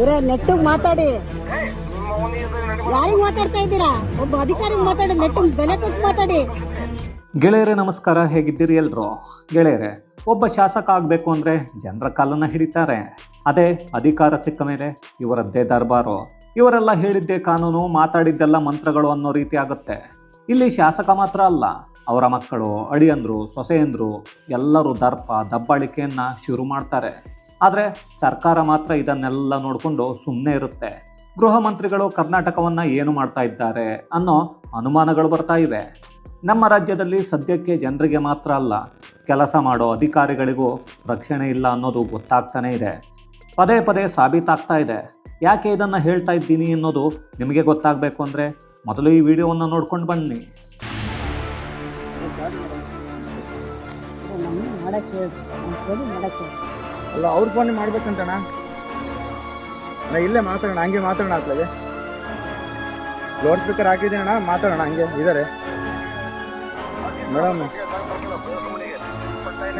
ಇರೋ ನೆಟ್ಟಿಗೆ ಮಾತಾಡಿ. ಯಾರಿಗೆ ಮಾತಾಡ್ತಾ ಇದ್ದೀರಾ? ಒಬ್ಬ ಅಧಿಕಾರಿಗೆ ಮಾತಾಡಿ ನೆಟ್ಟಿಗೆ ಬೆಲೆ ಕೊಟ್ಟು ಮಾತಾಡಿ. ಗೆಳೆಯರೇ ನಮಸ್ಕಾರ. ಹೇಗಿದ್ದೀರಿ ಎಲ್ರು? ಗೆಳೆಯರೇ ಒಬ್ಬ ಶಾಸಕ ಆಗಬೇಕು ಅಂದರೆ ಜನರ ಕಾಲನ್ನ ಹಿಡಿತಾರೆ. ಅದೇ ಅಧಿಕಾರ ಸಿಕ್ಕ ಮೇಲೆ ಇವರದ್ದೇ ದರ್ಬಾರು. ಇವರೆಲ್ಲ ಹೇಳಿದ್ದೇ ಕಾನೂನು ಮಾತಾಡಿದ್ದೆಲ್ಲ ಮಂತ್ರಗಳು ಅನ್ನೋ ರೀತಿ ಆಗುತ್ತೆ. ಇಲ್ಲಿ ಶಾಸಕ ಮಾತ್ರ ಅಲ್ಲ ಅವರ ಮಕ್ಕಳು, ಅಳಿಯಂದ್ರು, ಸೊಸೆಯಂದ್ರು ಎಲ್ಲರೂ ದರ್ಪ, ದಬ್ಬಾಳಿಕೆಯನ್ನು ಶುರು ಮಾಡ್ತಾರೆ. ಆದರೆ ಸರ್ಕಾರ ಮಾತ್ರ ಇದನ್ನೆಲ್ಲ ನೋಡಿಕೊಂಡು ಸುಮ್ಮನೆ ಇರುತ್ತೆ. ಗೃಹ ಮಂತ್ರಿಗಳು ಕರ್ನಾಟಕವನ್ನು ಏನು ಮಾಡ್ತಾ ಇದ್ದಾರೆ ಅನ್ನೋ ಅನುಮಾನಗಳು ಬರ್ತಾ ಇವೆ. ನಮ್ಮ ರಾಜ್ಯದಲ್ಲಿ ಸದ್ಯಕ್ಕೆ ಜನರಿಗೆ ಮಾತ್ರ ಅಲ್ಲ, ಕೆಲಸ ಮಾಡೋ ಅಧಿಕಾರಿಗಳಿಗೂ ರಕ್ಷಣೆ ಇಲ್ಲ ಅನ್ನೋದು ಗೊತ್ತಾಗ್ತಾನೆ ಇದೆ. ಪದೇ ಪದೇ ಸಾಬೀತಾಗ್ತಾ ಇದೆ. ಯಾಕೆ ಇದನ್ನು ಹೇಳ್ತಾ ಇದ್ದೀನಿ ಅನ್ನೋದು ನಿಮಗೆ ಗೊತ್ತಾಗಬೇಕು ಅಂದರೆ ಮೊದಲು ಈ ವಿಡಿಯೋವನ್ನು ನೋಡ್ಕೊಂಡು ಬನ್ನಿ. ಮಾಡಕ್ಕೆ. ಅಲ್ಲ ಅವ್ರ ಫೋನ್ ಮಾಡ್ಬೇಕಂತಣ್ಣ? ಅಣ್ಣ ಇಲ್ಲೇ ಮಾತಾಡೋಣ ಹಂಗೆ ಮಾತಾಡೋಣ ಆಗ್ತದೆ ಲೌಡ್ ಸ್ಪೀಕರ್ ಹಾಕಿದ್ದೀನಣ್ಣ ಮಾತಾಡೋಣ ಹಂಗೆ ಇದಾರೆ. ಮೇಡಮ್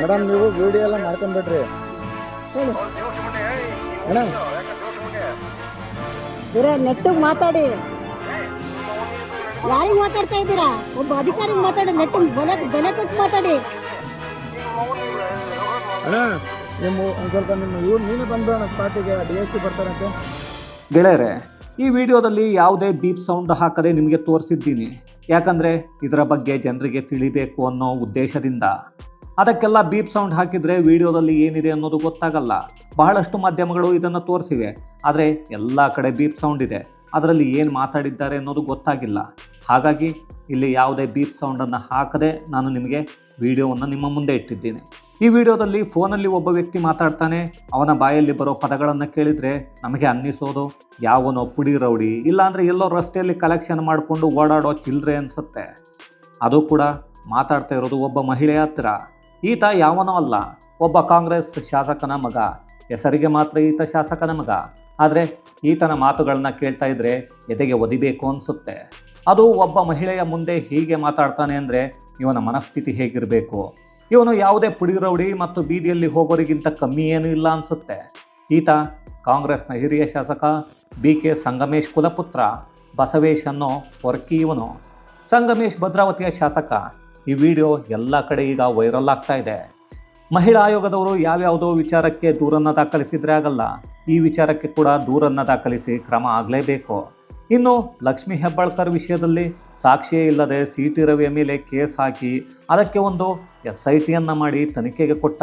ಮೇಡಮ್ ನೀವು ವಿಡಿಯೋ ಎಲ್ಲ ಮಾಡ್ಕೊಂಡ್ಬಿಟ್ರಿ ಮೇಡಮ್ ಇರೋ ನೆಟ್ಟಿಗೆ ಮಾತಾಡಿ. ಯಾರಿಗೆ ಮಾತಾಡ್ತಾ ಇದ್ದೀರಾ? ಒಬ್ಬ ಅಧಿಕಾರಿಗೆ ಮಾತಾಡಿ ನೆಟ್ಟಿಗೆ ಬೆಲೆ ಬೆಲೆ ಕೊಟ್ಟು ಮಾತಾಡಿ. ನಿಮ್ಮ ಸ್ವಲ್ಪ ನಿಮ್ಮ ಇವ್ರು ನೀನೇ ಪಾರ್ಟಿಗೆ ಬರ್ತಾರಂತೆ. ಗೆಳೆಯರೆ, ಈ ವಿಡಿಯೋದಲ್ಲಿ ಯಾವುದೇ ಬೀಪ್ ಸೌಂಡ್ ಹಾಕದೆ ನಿಮಗೆ ತೋರಿಸಿದ್ದೀನಿ. ಯಾಕಂದರೆ ಇದರ ಬಗ್ಗೆ ಜನರಿಗೆ ತಿಳಿಬೇಕು ಅನ್ನೋ ಉದ್ದೇಶದಿಂದ. ಅದಕ್ಕೆಲ್ಲ ಬೀಪ್ ಸೌಂಡ್ ಹಾಕಿದರೆ ವಿಡಿಯೋದಲ್ಲಿ ಏನಿದೆ ಅನ್ನೋದು ಗೊತ್ತಾಗಲ್ಲ. ಬಹಳಷ್ಟು ಮಾಧ್ಯಮಗಳು ಇದನ್ನು ತೋರಿಸಿವೆ. ಆದರೆ ಎಲ್ಲ ಕಡೆ ಬೀಪ್ ಸೌಂಡ್ ಇದೆ. ಅದರಲ್ಲಿ ಏನು ಮಾತಾಡಿದ್ದಾರೆ ಅನ್ನೋದು ಗೊತ್ತಾಗಿಲ್ಲ. ಹಾಗಾಗಿ ಇಲ್ಲಿ ಯಾವುದೇ ಬೀಪ್ ಸೌಂಡನ್ನು ಹಾಕದೆ ನಾನು ನಿಮಗೆ ವಿಡಿಯೋವನ್ನು ನಿಮ್ಮ ಮುಂದೆ ಇಟ್ಟಿದ್ದೀನಿ. ಈ ವಿಡಿಯೋದಲ್ಲಿ ಫೋನಲ್ಲಿ ಒಬ್ಬ ವ್ಯಕ್ತಿ ಮಾತಾಡ್ತಾನೆ. ಅವನ ಬಾಯಲ್ಲಿ ಬರೋ ಪದಗಳನ್ನು ಕೇಳಿದರೆ ನಮಗೆ ಅನ್ನಿಸೋದು ಯಾವನೋ ಪುಡಿ ರೌಡಿ, ಇಲ್ಲಾಂದರೆ ಎಲ್ಲೋ ರಸ್ತೆಯಲ್ಲಿ ಕಲೆಕ್ಷನ್ ಮಾಡಿಕೊಂಡು ಓಡಾಡೋ ಚಿಲ್ಲರೆ ಅನಿಸುತ್ತೆ. ಅದು ಕೂಡ ಮಾತಾಡ್ತಾ ಇರೋದು ಒಬ್ಬ ಮಹಿಳೆಯ ಹತ್ರ. ಈತ ಯಾವನೋ ಅಲ್ಲ, ಒಬ್ಬ ಕಾಂಗ್ರೆಸ್ ಶಾಸಕನ ಮಗ. ಹೆಸರಿಗೆ ಮಾತ್ರ ಈತ ಶಾಸಕನ ಮಗ. ಆದರೆ ಈತನ ಮಾತುಗಳನ್ನ ಕೇಳ್ತಾ ಇದ್ರೆ ಎದೆಗೆ ಒದಿಬೇಕು ಅನಿಸುತ್ತೆ. ಅದು ಒಬ್ಬ ಮಹಿಳೆಯ ಮುಂದೆ ಹೀಗೆ ಮಾತಾಡ್ತಾನೆ ಅಂದರೆ ಇವನ ಮನಸ್ಥಿತಿ ಹೇಗಿರಬೇಕು? ಇವನು ಯಾವುದೇ ಪುಡಿ ರೌಡಿ ಮತ್ತು ಬೀದಿಯಲ್ಲಿ ಹೋಗೋರಿಗಿಂತ ಕಮ್ಮಿ ಏನೂ ಇಲ್ಲ ಅನಿಸುತ್ತೆ. ಈತ ಕಾಂಗ್ರೆಸ್ನ ಹಿರಿಯ ಶಾಸಕ ಬಿ ಕೆ ಸಂಗಮೇಶ್ ಕುಲಪುತ್ರ, ಬಸವೇಶ್ ಅನ್ನೋ ಹೊರಕಿ ಇವನು. ಸಂಗಮೇಶ್ ಭದ್ರಾವತಿಯ ಶಾಸಕ, ಈ ವಿಡಿಯೋ ಎಲ್ಲ ಕಡೆ ಈಗ ವೈರಲ್ ಆಗ್ತಾ ಇದೆ. ಮಹಿಳಾ ಆಯೋಗದವರು ಯಾವ್ಯಾವುದೋ ವಿಚಾರಕ್ಕೆ ದೂರನ್ನು ದಾಖಲಿಸಿದ್ರೆ ಆಗಲ್ಲ. ಈ ವಿಚಾರಕ್ಕೆ ಕೂಡ ದೂರನ್ನು ದಾಖಲಿಸಿ ಕ್ರಮ ಆಗಲೇಬೇಕು. ಇನ್ನು ಲಕ್ಷ್ಮೀ ಹೆಬ್ಬಾಳ್ಕರ್ ವಿಷಯದಲ್ಲಿ ಸಾಕ್ಷಿಯೇ ಇಲ್ಲದೆ ಸಿ ಟಿ ರವಿಯ ಮೇಲೆ ಕೇಸ್ ಹಾಕಿ ಅದಕ್ಕೆ ಒಂದು ಎಸ್ ಐ ಟಿಯನ್ನು ಮಾಡಿ ತನಿಖೆಗೆ ಕೊಟ್ಟ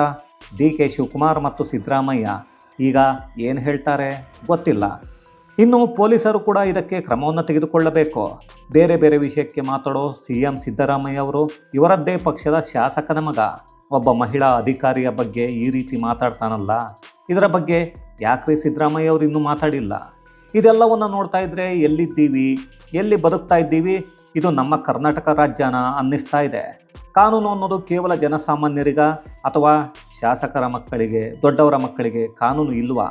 ಡಿ ಕೆ ಶಿವಕುಮಾರ್ ಮತ್ತು ಸಿದ್ದರಾಮಯ್ಯ. ಈಗ ಏನು ಹೇಳ್ತಾರೆ ಗೊತ್ತಿಲ್ಲ. ಇನ್ನು ಪೊಲೀಸರು ಕೂಡ ಇದಕ್ಕೆ ಕ್ರಮವನ್ನು ತೆಗೆದುಕೊಳ್ಳಬೇಕು. ಬೇರೆ ಬೇರೆ ವಿಷಯಕ್ಕೆ ಮಾತಾಡೋ ಸಿ ಎಂ ಸಿದ್ದರಾಮಯ್ಯ ಅವರು ಇವರದ್ದೇ ಪಕ್ಷದ ಶಾಸಕನ ಮಗ. ಒಬ್ಬ ಮಹಿಳಾ ಅಧಿಕಾರಿಯ ಬಗ್ಗೆ ಈ ರೀತಿ ಮಾತಾಡ್ತಾನಲ್ಲ. ಇದರ ಬಗ್ಗೆ ಯಾಕ್ರಿ ಸಿದ್ದರಾಮಯ್ಯ ಅವರು ಇನ್ನೂ ಮಾತಾಡಿಲ್ಲ? ಇದೆಲ್ಲವನ್ನು ನೋಡ್ತಾ ಇದ್ರೆ ಎಲ್ಲಿದ್ದೀವಿ? ಎಲ್ಲಿ ಬದುಕ್ತಾ ಇದ್ದೀವಿ? ಇದು ನಮ್ಮ ಕರ್ನಾಟಕ ರಾಜ್ಯನ ಅನ್ನಿಸ್ತಾ ಇದೆ. ಕಾನೂನು ಅನ್ನೋದು ಕೇವಲ ಜನಸಾಮಾನ್ಯರಿಗ ಅಥವಾ ಶಾಸಕರ ಮಕ್ಕಳಿಗೆ, ದೊಡ್ಡವರ ಮಕ್ಕಳಿಗೆ ಕಾನೂನು ಇಲ್ವಾ?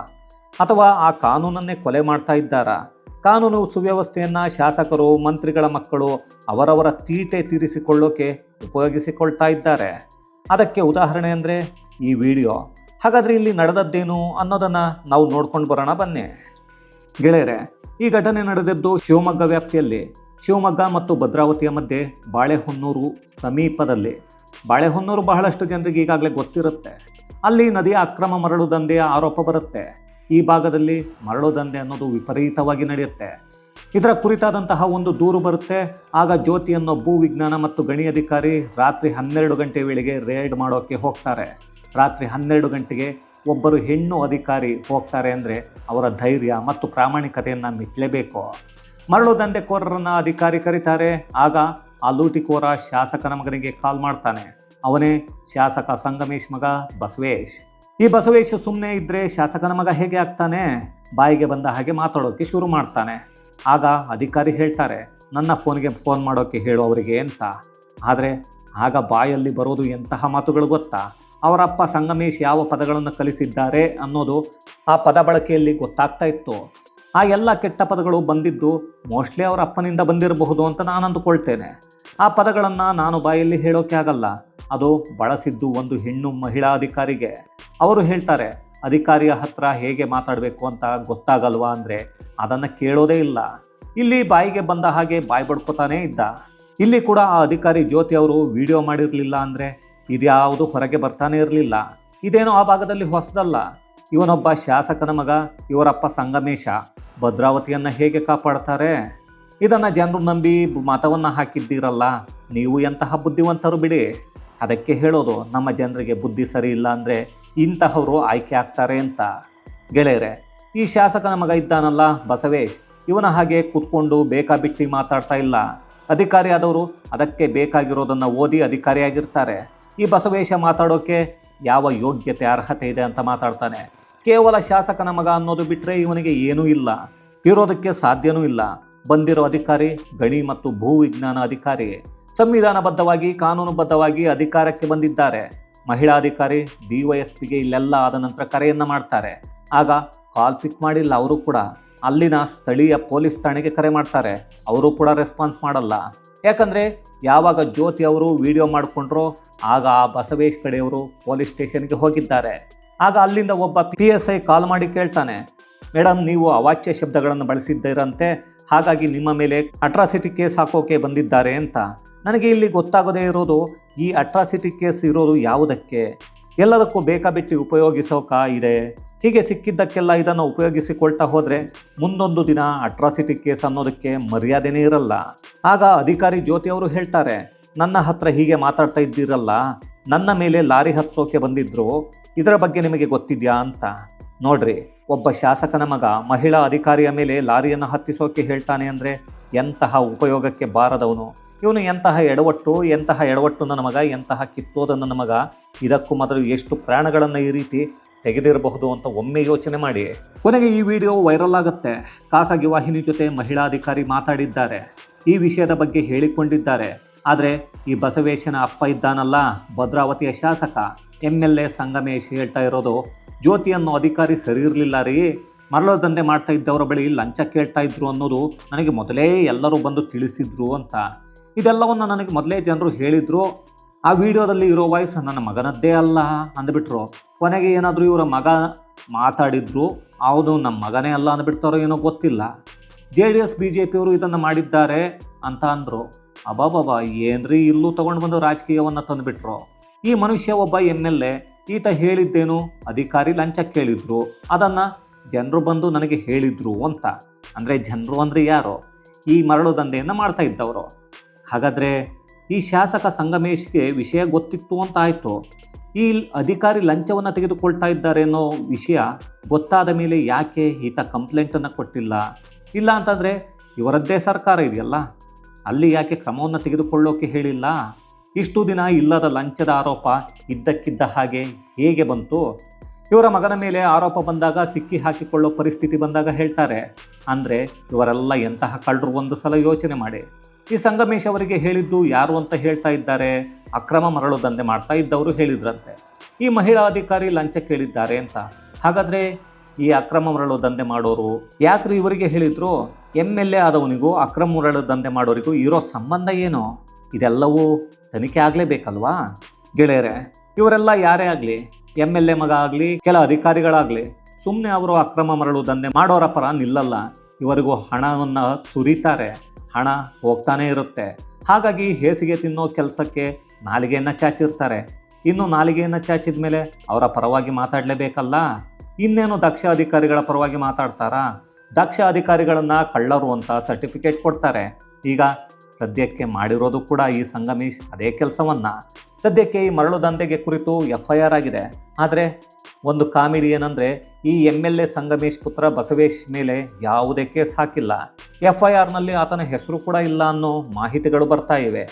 ಅಥವಾ ಆ ಕಾನೂನನ್ನೇ ಕೊಲೆ ಮಾಡ್ತಾ ಇದ್ದಾರಾ? ಕಾನೂನು ಸುವ್ಯವಸ್ಥೆಯನ್ನು ಶಾಸಕರು, ಮಂತ್ರಿಗಳ ಮಕ್ಕಳು ಅವರವರ ತೀಟೆ ತೀರಿಸಿಕೊಳ್ಳೋಕೆ ಉಪಯೋಗಿಸಿಕೊಳ್ತಾ ಇದ್ದಾರೆ. ಅದಕ್ಕೆ ಉದಾಹರಣೆ ಅಂದರೆ ಈ ವಿಡಿಯೋ. ಹಾಗಾದರೆ ಇಲ್ಲಿ ನಡೆದದ್ದೇನು ಅನ್ನೋದನ್ನು ನಾವು ನೋಡ್ಕೊಂಡು ಬರೋಣ ಬನ್ನಿ. ಗೆಳೆಯರೆ, ಈ ಘಟನೆ ನಡೆದಿದ್ದು ಶಿವಮೊಗ್ಗ ವ್ಯಾಪ್ತಿಯಲ್ಲಿ. ಶಿವಮೊಗ್ಗ ಮತ್ತು ಭದ್ರಾವತಿಯ ಮಧ್ಯೆ ಬಾಳೆಹೊನ್ನೂರು ಸಮೀಪದಲ್ಲಿ. ಬಾಳೆಹೊನ್ನೂರು ಬಹಳಷ್ಟು ಜನರಿಗೆ ಈಗಾಗಲೇ ಗೊತ್ತಿರುತ್ತೆ. ಅಲ್ಲಿ ನದಿಯ ಅಕ್ರಮ ಮರಳು ದಂಧೆಯ ಆರೋಪ ಬರುತ್ತೆ. ಈ ಭಾಗದಲ್ಲಿ ಮರಳು ದಂಧೆ ಅನ್ನೋದು ವಿಪರೀತವಾಗಿ ನಡೆಯುತ್ತೆ. ಇದರ ಕುರಿತಾದಂತಹ ಒಂದು ದೂರು ಬರುತ್ತೆ. ಆಗ ಜ್ಯೋತಿ ಅನ್ನೋ ಭೂ ವಿಜ್ಞಾನ ಮತ್ತು ಗಣಿ ಅಧಿಕಾರಿ ರಾತ್ರಿ ಹನ್ನೆರಡು ಗಂಟೆ ವೇಳೆಗೆ ರೇಡ್ ಮಾಡೋಕ್ಕೆ ಹೋಗ್ತಾರೆ. ರಾತ್ರಿ ಹನ್ನೆರಡು ಗಂಟೆಗೆ ಒಬ್ಬರು ಹೆಣ್ಣು ಅಧಿಕಾರಿ ಹೋಗ್ತಾರೆ ಅಂದರೆ ಅವರ ಧೈರ್ಯ ಮತ್ತು ಪ್ರಾಮಾಣಿಕತೆಯನ್ನು ಮೆಚ್ಚಲೇಬೇಕು. ಮರಳು ದಂಧೆಕೋರರನ್ನು ಅಧಿಕಾರಿ ಕರೀತಾರೆ. ಆಗ ಆ ಲೂಟಿಕೋರ ಶಾಸಕನ ಮಗನಿಗೆ ಕಾಲ್ ಮಾಡ್ತಾನೆ. ಅವನೇ ಶಾಸಕ ಸಂಗಮೇಶ್ ಮಗ ಬಸವೇಶ್. ಈ ಬಸವೇಶ್ ಸುಮ್ಮನೆ ಇದ್ದರೆ ಶಾಸಕನ ಮಗ ಹೇಗೆ ಆಗ್ತಾನೆ? ಬಾಯಿಗೆ ಬಂದ ಹಾಗೆ ಮಾತಾಡೋಕ್ಕೆ ಶುರು ಮಾಡ್ತಾನೆ. ಆಗ ಅಧಿಕಾರಿ ಹೇಳ್ತಾರೆ, ನನ್ನ ಫೋನ್ಗೆ ಫೋನ್ ಮಾಡೋಕ್ಕೆ ಹೇಳು ಅವರಿಗೆ ಅಂತ. ಆದರೆ ಆಗ ಬಾಯಲ್ಲಿ ಬರೋದು ಎಂತಹ ಮಾತುಗಳು ಗೊತ್ತಾ? ಅವರಪ್ಪ ಸಂಗಮೇಶ್ ಯಾವ ಪದಗಳನ್ನು ಕಲಿಸಿದ್ದಾರೆ ಅನ್ನೋದು ಆ ಪದ ಬಳಕೆಯಲ್ಲಿ ಗೊತ್ತಾಗ್ತಾ ಇತ್ತು. ಆ ಎಲ್ಲ ಕೆಟ್ಟ ಪದಗಳು ಬಂದಿದ್ದು ಮೋಸ್ಟ್ಲಿ ಅವರ ಅಪ್ಪನಿಂದ ಬಂದಿರಬಹುದು ಅಂತ ನಾನು ಅಂದುಕೊಳ್ತೇನೆ. ಆ ಪದಗಳನ್ನು ನಾನು ಬಾಯಲ್ಲಿ ಹೇಳೋಕೆ ಆಗಲ್ಲ. ಅದು ಬಳಸಿದ್ದು ಒಂದು ಹೆಣ್ಣು ಮಹಿಳಾ ಅಧಿಕಾರಿಗೆ ಅವರು ಹೇಳ್ತಾರೆ, ಅಧಿಕಾರಿಯ ಹತ್ರ ಹೇಗೆ ಮಾತಾಡಬೇಕು ಅಂತ ಗೊತ್ತಾಗಲ್ವಾ? ಅಂದರೆ, ಅದನ್ನು ಕೇಳೋದೇ ಇಲ್ಲ. ಇಲ್ಲಿ ಬಾಯಿಗೆ ಬಂದ ಹಾಗೆ ಬಾಯಿ ಬಡ್ಕೋತಾನೇ ಇದ್ದ. ಇಲ್ಲಿ ಕೂಡ ಆ ಅಧಿಕಾರಿ ಜ್ಯೋತಿ ಅವರು ವಿಡಿಯೋ ಮಾಡಿರಲಿಲ್ಲ ಅಂದರೆ ಇದ್ಯಾವುದು ಹೊರಗೆ ಬರ್ತಾನೆ ಇರಲಿಲ್ಲ. ಇದೇನೋ ಆ ಭಾಗದಲ್ಲಿ ಹೊಸದಲ್ಲ. ಇವನೊಬ್ಬ ಶಾಸಕನ ಮಗ, ಇವರಪ್ಪ ಸಂಗಮೇಶ. ಭದ್ರಾವತಿಯನ್ನು ಹೇಗೆ ಕಾಪಾಡ್ತಾರೆ? ಇದನ್ನು ಜನರು ನಂಬಿ ಮತವನ್ನು ಹಾಕಿದ್ದೀರಲ್ಲ. ನೀವು ಎಂತಹ ಬುದ್ಧಿವಂತರು ಬಿಡಿ. ಅದಕ್ಕೆ ಹೇಳೋದು, ನಮ್ಮ ಜನರಿಗೆ ಬುದ್ಧಿ ಸರಿ ಇಲ್ಲ ಅಂದರೆ ಇಂತಹವರು ಆಯ್ಕೆ ಆಗ್ತಾರೆ ಅಂತ. ಗೆಳೆಯರೆ, ಈ ಶಾಸಕನ ಮಗ ಇದ್ದಾನಲ್ಲ ಬಸವೇಶ್. ಇವನ ಹಾಗೆ ಕೂತ್ಕೊಂಡು ಬೇಕಾಬಿಟ್ಟಿ ಮಾತಾಡ್ತಾ ಇಲ್ಲ. ಅಧಿಕಾರಿಯಾದವರು ಅದಕ್ಕೆ ಬೇಕಾಗಿರೋದನ್ನು ಓದಿ ಅಧಿಕಾರಿಯಾಗಿರ್ತಾರೆ. ಈ ಬಸವೇಶ ಮಾತಾಡೋಕೆ ಯಾವ ಯೋಗ್ಯತೆ, ಅರ್ಹತೆ ಇದೆ ಅಂತ ಮಾತಾಡ್ತಾನೆ. ಕೇವಲ ಶಾಸಕನ ಮಗ ಅನ್ನೋದು ಬಿಟ್ಟರೆ ಇವನಿಗೆ ಏನೂ ಇಲ್ಲ. ಇರೋದಕ್ಕೆ ಸಾಧ್ಯನೂ ಇಲ್ಲ. ಬಂದಿರೋ ಅಧಿಕಾರಿ ಗಣಿ ಮತ್ತು ಭೂ ವಿಜ್ಞಾನ ಅಧಿಕಾರಿ. ಸಂವಿಧಾನಬದ್ಧವಾಗಿ, ಕಾನೂನುಬದ್ಧವಾಗಿ ಅಧಿಕಾರಕ್ಕೆ ಬಂದಿದ್ದಾರೆ. ಮಹಿಳಾ ಅಧಿಕಾರಿ ಡಿವೈಎಸ್ಪಿಗೆ ಇಲ್ಲೆಲ್ಲ ಆದ ನಂತರ ಕರೆಯನ್ನು ಮಾಡ್ತಾರೆ. ಆಗ ಕಾಲ್ ಪಿಕ್ ಮಾಡಿಲ್ಲ ಅವರು ಕೂಡ. ಅಲ್ಲಿನ ಸ್ಥಳೀಯ ಪೊಲೀಸ್ ಠಾಣೆಗೆ ಕರೆ ಮಾಡ್ತಾರೆ. ಅವರು ಕೂಡ ರೆಸ್ಪಾನ್ಸ್ ಮಾಡಲ್ಲ. ಯಾಕಂದ್ರೆ ಯಾವಾಗ ಜ್ಯೋತಿ ಅವರು ವಿಡಿಯೋ ಮಾಡಿಕೊಂಡ್ರೋ ಆಗ ಆ ಬಸವೇಶ್ ಕಡೆಯವರು ಪೊಲೀಸ್ ಸ್ಟೇಷನ್ಗೆ ಹೋಗಿದ್ದಾರೆ. ಆಗ ಅಲ್ಲಿಂದ ಒಬ್ಬ ಪಿ ಎಸ್ ಐ ಕಾಲ್ ಮಾಡಿ ಕೇಳ್ತಾನೆ ಮೇಡಮ್ ನೀವು ಅವಾಚ್ಯ ಶಬ್ದಗಳನ್ನು ಬಳಸಿದ್ದೀರಂತೆ, ಹಾಗಾಗಿ ನಿಮ್ಮ ಮೇಲೆ ಅಟ್ರಾಸಿಟಿ ಕೇಸ್ ಹಾಕೋಕೆ ಬಂದಿದ್ದಾರೆ ಅಂತ. ನನಗೆ ಇಲ್ಲಿ ಗೊತ್ತಾಗದೇ ಇರೋದು ಈ ಅಟ್ರಾಸಿಟಿ ಕೇಸ್ ಇರೋದು ಯಾವುದಕ್ಕೆ? ಎಲ್ಲದಕ್ಕೂ ಬೇಕಾಬಿಟ್ಟಿ ಉಪಯೋಗಿಸೋಕ ಇದೆ? ಹೀಗೆ ಸಿಕ್ಕಿದ್ದಕ್ಕೆಲ್ಲ ಇದನ್ನು ಉಪಯೋಗಿಸಿಕೊಳ್ತಾ ಹೋದರೆ ಮುಂದೊಂದು ದಿನ ಅಟ್ರಾಸಿಟಿ ಕೇಸ್ ಅನ್ನೋದಕ್ಕೆ ಮರ್ಯಾದೆನೇ ಇರಲ್ಲ. ಆಗ ಅಧಿಕಾರಿ ಜ್ಯೋತಿ ಅವರು ಹೇಳ್ತಾರೆ, ನನ್ನ ಹತ್ರ ಹೀಗೆ ಮಾತಾಡ್ತಾ ಇದ್ದೀರಲ್ಲ, ನನ್ನ ಮೇಲೆ ಲಾರಿ ಹತ್ಸೋಕೆ ಬಂದಿದ್ರು, ಇದರ ಬಗ್ಗೆ ನಿಮಗೆ ಗೊತ್ತಿದೆಯಾ ಅಂತ? ನೋಡ್ರಿ, ಒಬ್ಬ ಶಾಸಕನ ಮಗ ಮಹಿಳಾ ಅಧಿಕಾರಿಯ ಮೇಲೆ ಲಾರಿಯನ್ನು ಹತ್ತಿಸೋಕೆ ಹೇಳ್ತಾನೆ ಅಂದರೆ ಎಂತಹ ಉಪಯೋಗಕ್ಕೆ ಬಾರದವನು? ಇವನು ಎಂತಹ ಎಡವಟ್ಟು ಎಂತಹ ಎಡವಟ್ಟು ನನ್ನ ಮಗ, ಎಂತಹ ಕಿತ್ತೋದ ನನ್ನ ಮಗ? ಇದಕ್ಕೂ ಮೊದಲು ಎಷ್ಟು ಪ್ರಾಣಗಳನ್ನು ಈ ರೀತಿ ತೆಗೆದಿರಬಹುದು ಅಂತ ಒಮ್ಮೆ ಯೋಚನೆ ಮಾಡಿ. ಕೊನೆಗೆ ಈ ವಿಡಿಯೋ ವೈರಲ್ ಆಗುತ್ತೆ. ಖಾಸಗಿ ವಾಹಿನಿ ಜೊತೆ ಮಹಿಳಾ ಅಧಿಕಾರಿ ಮಾತಾಡಿದ್ದಾರೆ. ಈ ವಿಷಯದ ಬಗ್ಗೆ ಹೇಳಿಕೊಂಡಿದ್ದಾರೆ. ಆದರೆ ಈ ಬಸವೇಶನ ಅಪ್ಪ ಇದ್ದಾನಲ್ಲ, ಭದ್ರಾವತಿಯ ಶಾಸಕ. ಎಂ ಎಲ್ ಎ ಸಂಗಮೇಶ್ ಹೇಳ್ತಾ ಇರೋದು, ಜ್ಯೋತಿ ಅನ್ನೋ ಅಧಿಕಾರಿ ಸರಿ ಇರಲಿಲ್ಲ ರೀ. ಮರಳೋ ದಂಧೆ ಮಾಡ್ತಾ ಇದ್ದವರ ಬಳಿ ಲಂಚ ಕೇಳ್ತಾ ಇದ್ರು ಅನ್ನೋದು ನನಗೆ ಮೊದಲೇ ಎಲ್ಲರೂ ಬಂದು ತಿಳಿಸಿದ್ರು ಅಂತ. ಇದೆಲ್ಲವನ್ನು ನನಗೆ ಮೊದಲೇ ಜನರು ಹೇಳಿದ್ರು. ಆ ವಿಡಿಯೋದಲ್ಲಿ ಇರೋ ವಾಯ್ಸ್ ನನ್ನ ಮಗನದ್ದೇ ಅಲ್ಲ ಅಂದ್ಬಿಟ್ರು. ಕೊನೆಗೆ ಏನಾದರೂ ಇವರ ಮಗ ಮಾತಾಡಿದ್ರು, ಹೌದು, ನಮ್ಮ ಮಗನೇ ಅಲ್ಲ ಅಂದ್ಬಿಡ್ತಾರೋ ಏನೋ ಗೊತ್ತಿಲ್ಲ. J D S, B J ಪಿಯವರು ಇದನ್ನು ಮಾಡಿದ್ದಾರೆ ಅಂತ ಅಂದರು. ಅಬಾಬಾಬಾ ಏನ್ರಿ ಇಲ್ಲೂ ತಗೊಂಡು ಬಂದು ರಾಜಕೀಯವನ್ನು ತಂದುಬಿಟ್ರು. ಈ ಮನುಷ್ಯ ಒಬ್ಬ ಎಂ ಎಲ್ ಎ, ಈತ ಹೇಳಿದ್ದೇನು? ಅಧಿಕಾರಿ ಲಂಚ ಕೇಳಿದ್ರು. ಅದನ್ನು ಜನರು ಬಂದು ನನಗೆ ಹೇಳಿದ್ರು ಅಂತ. ಅಂದರೆ ಜನರು ಅಂದರೆ ಯಾರು? ಈ ಮರಳು ದಂಧೆಯನ್ನು ಮಾಡ್ತಾ ಇದ್ದವರು. ಹಾಗಾದರೆ ಈ ಶಾಸಕ ಸಂಗಮೇಶ್ಗೆ ವಿಷಯ ಗೊತ್ತಿತ್ತು ಅಂತ ಆಯಿತು ಈ ಅಧಿಕಾರಿ ಲಂಚವನ್ನು ತೆಗೆದುಕೊಳ್ತಾ ಇದ್ದಾರೆ ಅನ್ನೋ ವಿಷಯ ಗೊತ್ತಾದ ಮೇಲೆ ಯಾಕೆ ಈತ ಕಂಪ್ಲೇಂಟನ್ನು ಕೊಟ್ಟಿಲ್ಲ? ಇಲ್ಲ ಅಂತಂದರೆ ಇವರದ್ದೇ ಸರ್ಕಾರ ಇದೆಯಲ್ಲ? ಅಲ್ಲಿ ಯಾಕೆ ಕ್ರಮವನ್ನು ತೆಗೆದುಕೊಳ್ಳೋಕೆ ಹೇಳಿಲ್ಲ? ಇಷ್ಟು ದಿನ ಇಲ್ಲದ ಲಂಚದ ಆರೋಪ ಇದ್ದಕ್ಕಿದ್ದ ಹಾಗೆ ಹೇಗೆ ಬಂತು? ಇವರ ಮಗನ ಮೇಲೆ ಆರೋಪ ಬಂದಾಗ ಸಿಕ್ಕಿ ಹಾಕಿಕೊಳ್ಳೋ ಪರಿಸ್ಥಿತಿ ಬಂದಾಗ ಹೇಳ್ತಾರೆ. ಅಂದರೆ ಇವರೆಲ್ಲ ಎಂತಹ ಕಳ್ಳರು ಒಂದು ಸಲ ಯೋಚನೆ ಮಾಡಿ. ಈ ಸಂಗಮೇಶ್ ಅವರಿಗೆ ಹೇಳಿದ್ದು ಯಾರು ಅಂತ ಹೇಳ್ತಾ ಇದ್ದಾರೆ, ಅಕ್ರಮ ಮರಳು ದಂಧೆ ಮಾಡ್ತಾ ಇದ್ದವರು ಹೇಳಿದ್ರಂತೆ. ಈ ಮಹಿಳಾ ಅಧಿಕಾರಿ ಲಂಚ ಕೇಳಿದ್ದಾರೆ ಅಂತ. ಹಾಗಾದರೆ ಈ ಅಕ್ರಮ ಮರಳು ದಂಧೆ ಮಾಡೋರು ಯಾಕ್ರಿ ಇವರಿಗೆ ಹೇಳಿದ್ರು? ಎಂ ಎಲ್ ಎ ಆದವನಿಗೂ ಅಕ್ರಮ ಮರಳು ದಂಧೆ ಮಾಡೋರಿಗೂ ಇರೋ ಸಂಬಂಧ ಏನು? ಇದೆಲ್ಲವೂ ತನಿಖೆ ಆಗಲೇಬೇಕಲ್ವಾ? ಗೆಳೆಯರೆ, ಇವರೆಲ್ಲ ಯಾರೇ ಆಗಲಿ, ಎಂ ಎಲ್ ಎ ಮಗ ಆಗಲಿ, ಕೆಲ ಅಧಿಕಾರಿಗಳಾಗಲಿ ಸುಮ್ಮನೆ ಅವರು ಅಕ್ರಮ ಮರಳು ದಂಧೆ ಮಾಡೋರ ಪರ ನಿಲ್ಲಲ್ಲ. ಇವರಿಗೂ ಹಣವನ್ನು ಸುರಿತಾರೆ. ಹಣ ಹೋಗ್ತಾನೆ ಇರುತ್ತೆ. ಹಾಗಾಗಿ ಹೇಸಿಗೆ ತಿನ್ನೋ ಕೆಲಸಕ್ಕೆ ನಾಲಿಗೆಯನ್ನು ಚಾಚಿರ್ತಾರೆ. ಇನ್ನು ನಾಲಿಗೆಯನ್ನು ಚಾಚಿದ ಮೇಲೆ ಅವರ ಪರವಾಗಿ ಮಾತಾಡಲೇಬೇಕಲ್ಲ? ಇನ್ನೇನು ದಕ್ಷ ಅಧಿಕಾರಿಗಳ ಪರವಾಗಿ ಮಾತಾಡ್ತಾರಾ? ದಕ್ಷ ಅಧಿಕಾರಿಗಳನ್ನು ಕಳ್ಳರು ಅಂತ ಸರ್ಟಿಫಿಕೇಟ್ ಕೊಡ್ತಾರೆ. ಈಗ ಸದ್ಯಕ್ಕೆ ಮಾಡಿರೋದು ಕೂಡ ಈ ಸಂಗಮೇಶ್ ಅದೇ ಕೆಲಸವನ್ನು. ಸದ್ಯಕ್ಕೆ ಈ ಮರಳು ದಂಧೆಗೆ ಕುರಿತು ಎಫ್ ಐ ಆರ್ ಆಗಿದೆ. ಆದರೆ ಒಂದು ಕಾಮಿಡಿ ಏನಂದರೆ, ಈ ಎಂ ಎಲ್ ಎ ಸಂಗಮೇಶ್ ಪುತ್ರ ಬಸವೇಶ್ ಮೇಲೆ ಯಾವುದೇ ಕೇಸ್ ಹಾಕಿಲ್ಲ. ಎಫ್ ಐ ಆರ್ನಲ್ಲಿ ಆತನ ಹೆಸರು ಕೂಡ ಇಲ್ಲ ಅನ್ನೋ ಮಾಹಿತಿಗಳು ಬರ್ತಾ ಇವೆ.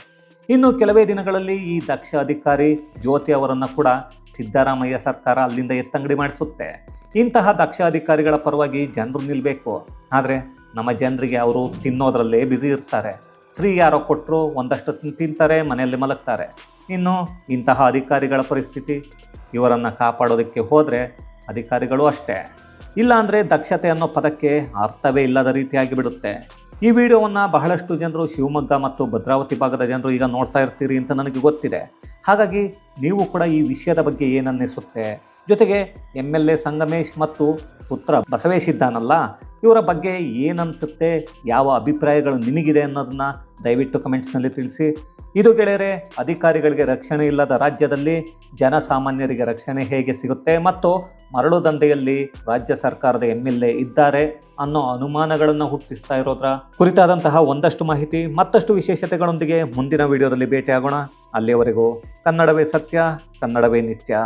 ಇನ್ನು ಕೆಲವೇ ದಿನಗಳಲ್ಲಿ ಈ ದಕ್ಷ ಅಧಿಕಾರಿ ಜ್ಯೋತಿ ಅವರನ್ನು ಕೂಡ ಸಿದ್ದರಾಮಯ್ಯ ಸರ್ಕಾರ ಅಲ್ಲಿಂದ ಎತ್ತಂಗಡಿ ಮಾಡಿಸುತ್ತೆ. ಇಂತಹ ದಕ್ಷ ಅಧಿಕಾರಿಗಳ ಪರವಾಗಿ ಜನರು ನಿಲ್ಲಬೇಕು ಆದರೆ ನಮ್ಮ ಜನರಿಗೆ ಅವರು ತಿನ್ನೋದ್ರಲ್ಲೇ ಬ್ಯುಸಿ ಇರ್ತಾರೆ. ಫ್ರೀ ಯಾರೋ ಕೊಟ್ಟರು ಒಂದಷ್ಟು ತಿಂತಾರೆ, ಮನೆಯಲ್ಲಿ ಮಲಗ್ತಾರೆ. ಇನ್ನು ಇಂತಹ ಅಧಿಕಾರಿಗಳ ಪರಿಸ್ಥಿತಿ ಇವರನ್ನು ಕಾಪಾಡೋದಕ್ಕೆ ಹೋದರೆ ಅಧಿಕಾರಿಗಳು ಅಷ್ಟೇ. ಇಲ್ಲಾಂದರೆ ದಕ್ಷತೆ ಅನ್ನೋ ಪದಕ್ಕೆ ಅರ್ಥವೇ ಇಲ್ಲದ ರೀತಿಯಾಗಿ ಬಿಡುತ್ತೆ. ಈ ವಿಡಿಯೋವನ್ನು ಬಹಳಷ್ಟು ಜನರು ಶಿವಮೊಗ್ಗ ಮತ್ತು ಭದ್ರಾವತಿ ಭಾಗದ ಜನರು ಈಗ ನೋಡ್ತಾ ಇರ್ತೀರಿ ಅಂತ ನನಗೆ ಗೊತ್ತಿದೆ. ಹಾಗಾಗಿ ನೀವು ಕೂಡ ಈ ವಿಷಯದ ಬಗ್ಗೆ ಏನನ್ನಿಸುತ್ತೆ? ಜೊತೆಗೆ ಎಂ ಎಲ್ ಎ ಸಂಗಮೇಶ್ ಮತ್ತು ಪುತ್ರ ಬಸವೇಶ್ ಇದ್ದಾನಲ್ಲ, ಇವರ ಬಗ್ಗೆ ಏನನ್ಸುತ್ತೆ? ಯಾವ ಅಭಿಪ್ರಾಯಗಳು ನಿಮಗಿದೆ ಅನ್ನೋದನ್ನ ದಯವಿಟ್ಟು ಕಮೆಂಟ್ಸ್ನಲ್ಲಿ ತಿಳಿಸಿ. ಇದು ಗೆಳೆಯರೆ, ಅಧಿಕಾರಿಗಳಿಗೆ ರಕ್ಷಣೆ ಇಲ್ಲದ ರಾಜ್ಯದಲ್ಲಿ ಜನಸಾಮಾನ್ಯರಿಗೆ ರಕ್ಷಣೆ ಹೇಗೆ ಸಿಗುತ್ತೆ ಮತ್ತು ಮರಳು ದಂಧೆಯಲ್ಲಿ ರಾಜ್ಯ ಸರ್ಕಾರದ ಎಂ ಇದ್ದಾರೆ ಅನ್ನೋ ಅನುಮಾನಗಳನ್ನು ಹುಟ್ಟಿಸ್ತಾ ಇರೋದ್ರ? ಕುರಿತಾದಂತಹ ಒಂದಷ್ಟು ಮಾಹಿತಿ, ಮತ್ತಷ್ಟು ವಿಶೇಷತೆಗಳೊಂದಿಗೆ ಮುಂದಿನ ವಿಡಿಯೋದಲ್ಲಿ ಭೇಟಿಯಾಗೋಣ. ಅಲ್ಲಿಯವರೆಗೂ ಕನ್ನಡವೇ ಸತ್ಯ, ಕನ್ನಡವೇ ನಿತ್ಯ.